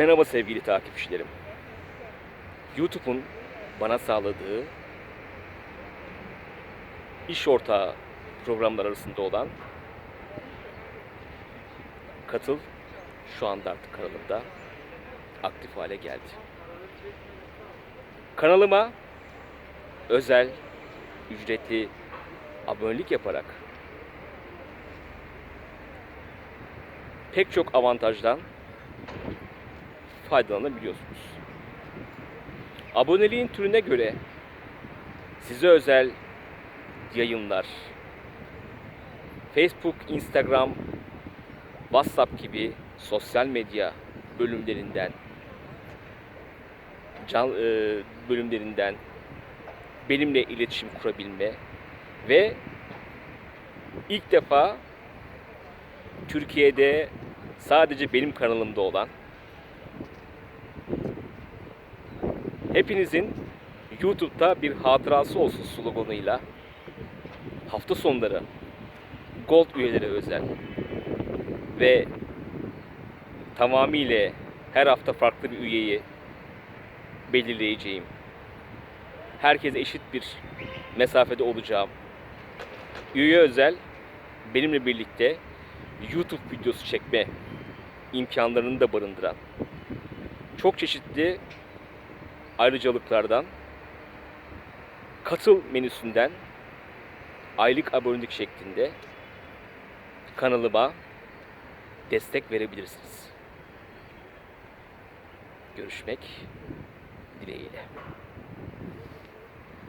Merhaba sevgili takipçilerim. YouTube'un bana sağladığı iş ortağı programlar arasında olan Katıl şu anda artık kanalımda aktif hale geldi. Kanalıma özel, ücretli abonelik yaparak pek çok avantajdan faydalanabiliyorsunuz. Aboneliğin türüne göre size özel yayınlar, Facebook, Instagram, WhatsApp gibi sosyal medya bölümlerinden can, e, bölümlerinden benimle iletişim kurabilme ve ilk defa Türkiye'de sadece benim kanalımda olan hepinizin YouTube'da bir hatırası olsun sloganıyla hafta sonları Gold üyeleri özel ve tamamıyla her hafta farklı bir üyeyi belirleyeceğim. Herkese eşit bir mesafede olacağım. Üye özel benimle birlikte YouTube videosu çekme imkanlarını da barındıran çok çeşitli ayrıcalıklardan katıl menüsünden aylık abonelik şeklinde kanalıma destek verebilirsiniz. Görüşmek dileğiyle.